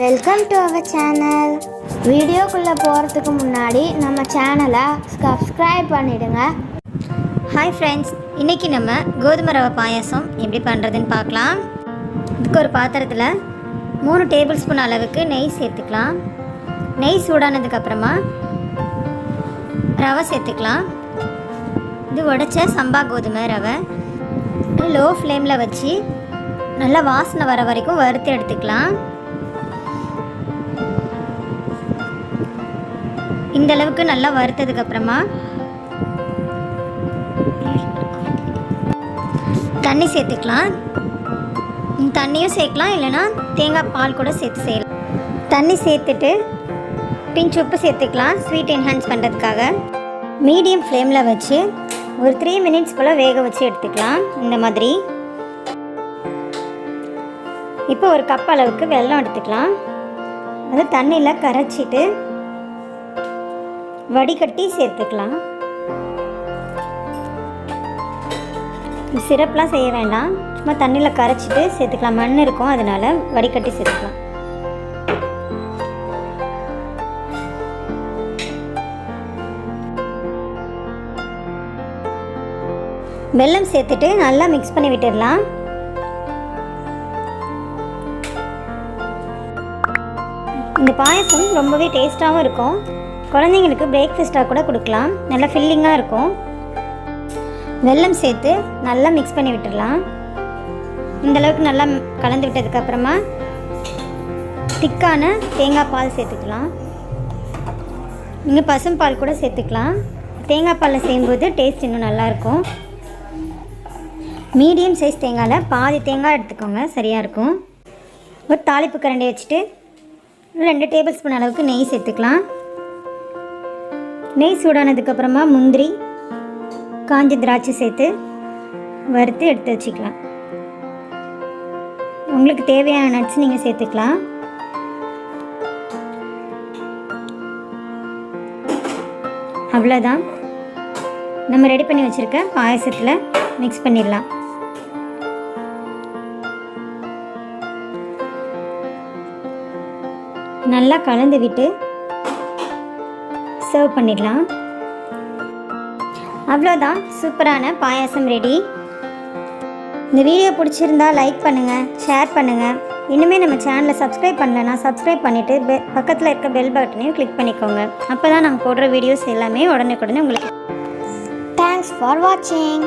Welcome to our channel வீடியோக்குள்ளே போகிறதுக்கு முன்னாடி நம்ம சேனலை சப்ஸ்கிரைப் பண்ணிவிடுங்க ஹாய் ஃப்ரெண்ட்ஸ் இன்றைக்கி நம்ம கோதுமை ரவை பாயாசம் எப்படி பண்ணுறதுன்னு பார்க்கலாம். இதுக்கு ஒரு பாத்திரத்தில் மூணு டேபிள் ஸ்பூன் அளவுக்கு நெய் சேர்த்துக்கலாம். நெய் சூடானதுக்கப்புறமா ரவை சேர்த்துக்கலாம். இது உடைச்ச சம்பா கோதுமை ரவை. லோ ஃப்ளேமில் வச்சு நல்லா வாசனை வர வரைக்கும் வறுத்து எடுத்துக்கலாம். இந்த அளவுக்கு நல்லா வறுத்ததுக்கப்புறமா தண்ணி சேர்த்துக்கலாம். தண்ணியும் சேர்க்கலாம் இல்லைன்னா தேங்காய் பால் கூட சேர்த்து செய்யலாம். தண்ணி சேர்த்துட்டு பிஞ்ச் உப்பு சேர்த்துக்கலாம் ஸ்வீட் என்ஹான்ஸ் பண்ணுறதுக்காக மீடியம் ஃப்ளேமில் வச்சு ஒரு த்ரீ மினிட்ஸ் போல் வேக வச்சு எடுத்துக்கலாம் இந்த மாதிரி. இப்போ ஒரு கப் அளவுக்கு வெல்லம் எடுத்துக்கலாம். அது தண்ணியில் கரைச்சிட்டு வடிகட்டி சேர்த்துக்கலாம். சிரப்லாம் செய்ய வேண்டாம். சும்மா தண்ணியில் கரைச்சிட்டு சேர்த்துக்கலாம். மண் இருக்கும் அதனால் வடிகட்டி சேர்த்துக்கலாம். வெல்லம் சேர்த்துட்டு நல்லா மிக்ஸ் பண்ணி விட்டுடலாம். இந்த பாயசம் ரொம்பவே டேஸ்ட்டாகவும் இருக்கும். குழந்தைங்களுக்கு பிரேக்ஃபாஸ்ட்டாக கூட கொடுக்கலாம். நல்லா ஃபில்லிங்காக இருக்கும். வெல்லம் சேர்த்து நல்லா மிக்ஸ் பண்ணி விட்டுடலாம். இந்தளவுக்கு நல்லா கலந்து விட்டதுக்கப்புறமா திக்கான தேங்காய் பால் சேர்த்துக்கலாம். நீங்கள் பசும்பால் கூட சேர்த்துக்கலாம். தேங்காய் பாலில் செய்யும்போது டேஸ்ட் இன்னும் நல்லாயிருக்கும் மீடியம் சைஸ் தேங்காயில் பாதி தேங்காய் எடுத்துக்கோங்க சரியாக இருக்கும். ஒரு தாளிப்பு கரண்டி வச்சுட்டு ரெண்டு டேபிள் ஸ்பூன் அளவுக்கு நெய் சேர்த்துக்கலாம். நெய் சூடானதுக்கப்புறமா முந்திரி காஞ்ச திராட்சை சேர்த்து வறுத்து எடுத்து வச்சுக்கலாம். உங்களுக்கு தேவையான நட்ஸ் நீங்கள் சேர்த்துக்கலாம். அவ்வளோதான் நம்ம ரெடி பண்ணி வச்சுருக்க பாயசத்தில் மிக்ஸ் பண்ணிடலாம். நல்லா கலந்து விட்டு சர்வ் பண்ணிடலாம். அவ்வளோதான் சூப்பரான பாயாசம் ரெடி இந்த வீடியோ பிடிச்சிருந்தா லைக் பண்ணுங்கள் ஷேர் பண்ணுங்கள் இன்னுமே நம்ம சேனலை சப்ஸ்கிரைப் பண்ணலன்னா சப்ஸ்கிரைப் பண்ணிவிட்டு பெ பக்கத்தில் இருக்க பெல் பட்டனையும் கிளிக் பண்ணிக்கோங்க. அப்போ தான் நாங்கள் போடுற வீடியோஸ் எல்லாமே உடனுக்குடனே உங்களுக்கு தேங்க்ஸ் ஃபார் வாட்சிங்